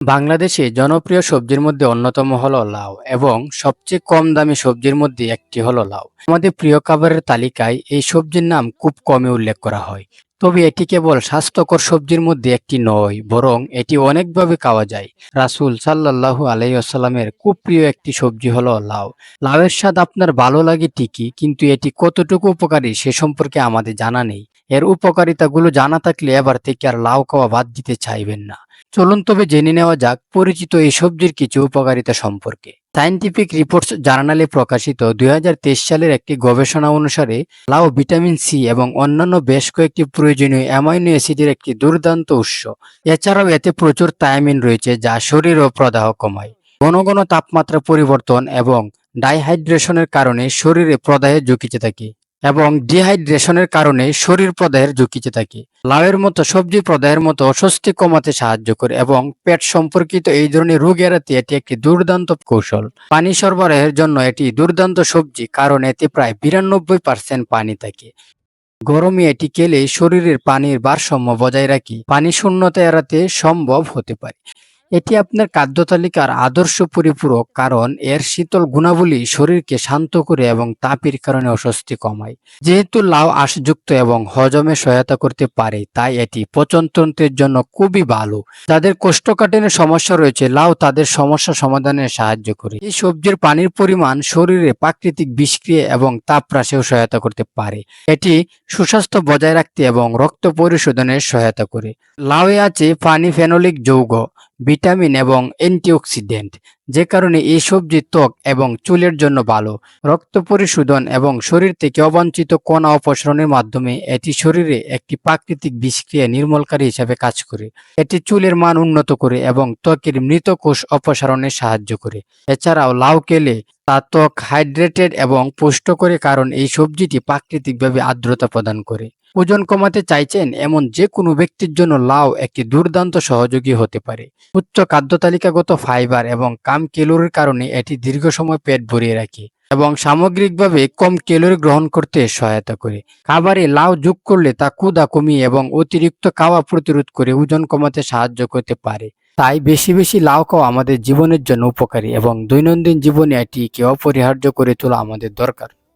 বাংলাদেশে জনপ্রিয় সবজির মধ্যে অন্যতম হলো লাউ এবং সবচেয়ে কম দামি সবজির মধ্যে একটি হলো লাউ। আমাদের প্রিয় খাবারের তালিকায় এই সবজির নাম খুব কমই উল্লেখ করা হয়। তবে এটি কেবল স্বাস্থ্যকর সবজির মধ্যে একটি নয়, বরং এটি অনেকভাবে খাওয়া যায়। রাসূল সাল্লাল্লাহু আলাইহি আসাল্লামের খুব প্রিয় একটি সবজি হলো লাউ। লাউয়ের স্বাদ আপনার ভালো লাগে ঠিকই, কিন্তু এটি কতটুকু উপকারী সে সম্পর্কে আমাদের জানা নেই। এর উপকারিতাগুলো জানা থাকলে এবার থেকে আর লাউ খাওয়া বাদ দিতে চাইবেন না। চলুন তবে জেনে নেওয়া যাক পরিচিত এই সবজির কিছু উপকারিতা সম্পর্কে। সায়েন্টিফিক রিপোর্টস জার্নালে প্রকাশিত দুই হাজার তেইশ সালের একটি গবেষণা অনুসারে লাউ ভিটামিন সি এবং অন্যান্য বেশ কয়েকটি প্রয়োজনীয় অ্যামাইনো অ্যাসিডের একটি দুর্দান্ত উৎস। এছাড়াও এতে প্রচুর থায়ামিন রয়েছে যা শরীর ও প্রদাহ কমায়। ঘন ঘন তাপমাত্রা পরিবর্তন এবং ডাইহাইড্রেশনের কারণে শরীরে প্রদাহের ঝুঁকিতে থাকে। এবং ডিহাইড্রেশনের কারণে শরীর প্রদাহের ঝুঁকিতে থাকে। লাউয়ের মতো সবজি প্রদাহের মতো অস্বস্তি কমাতে সাহায্য করে এবং পেট সম্পর্কিত এই ধরনের রোগ এড়াতে এটি একটি দুর্দান্ত কৌশল। পানি সরবরাহের জন্য এটি দুর্দান্ত সবজি, কারণ এতে প্রায় বিরানব্বই পার্সেন্ট পানি থাকে। গরমে এটি খেলে শরীরের পানির ভারসাম্য বজায় রাখি। পানি শূন্যতা এড়াতে সম্ভব হতে পারে। এটি আপনার খাদ্য তালিকার আদর্শ পরিপূরক কারণ এর শীতল গুণাবলী শরীরকে শান্ত করে এবং তাপের কারণে অস্বস্তি কমায়। যেহেতু লাউ আশযুক্ত এবং হজমে সহায়তা করতে পারে, তাই এটি পচনতন্ত্রের জন্য খুবই ভালো। যাদের কোষ্ঠকাঠিন্যের সমস্যা রয়েছে, লাউ তাদের সমস্যা সমাধানে সাহায্য করে। এই সবজির পানির পরিমাণ শরীরে প্রাকৃতিক বিষক্রিয়া এবং তাপ হ্রাসেও সহায়তা করতে পারে। এটি সুস্বাস্থ্য বজায় রাখতে এবং রক্ত পরিশোধনে সহায়তা করে। লাউয়ে আছে পানি ফেনোলিক যৌগ। ভিটামিন এবং অ্যান্টিঅক্সিডেন্ট, যে কারণে এই সবজি ত্বক এবং চুলের জন্য ভালো। রক্ত পরিশোধন এবং শরীর থেকে অবাঞ্ছিত কণা অপসারণের মাধ্যমে এটি শরীরে একটি প্রাকৃতিক বিষক্রিয়া নির্মলকারী হিসাবে কাজ করে। এটি চুলের মান উন্নত করে এবং ত্বকের মৃত কোষ অপসারণে সাহায্য করে। এছাড়াও লাউ কেলে ত্বক হাইড্রেটেড এবং পুষ্ট করে কারণ এই সবজিটি প্রাকৃতিকভাবে আর্দ্রতা প্রদান করে। ওজন কমাতে চাইছেন এমন যে কোনো ব্যক্তির জন্য লাউ একটি দুর্দান্ত সহযোগী হতে পারে। উচ্চ খাদ্য তালিকাগত ফাইবার এবং কাম ক্যালোরির কারণে এটি দীর্ঘ সময় পেট ভরিয়ে রাখে এবং সামগ্রিকভাবে কম ক্যালোরি গ্রহণ করতে সহায়তা করে। খাবারে লাউ যোগ করলে তা ক্ষুধা কমিয়ে এবং অতিরিক্ত খাওয়া প্রতিরোধ করে ওজন কমাতে সাহায্য করতে পারে। তাই বেশি বেশি লাউ খাওয়া আমাদের জীবনের জন্য উপকারী এবং দৈনন্দিন জীবনে এটিকে অপরিহার্য করে তোলা আমাদের দরকার।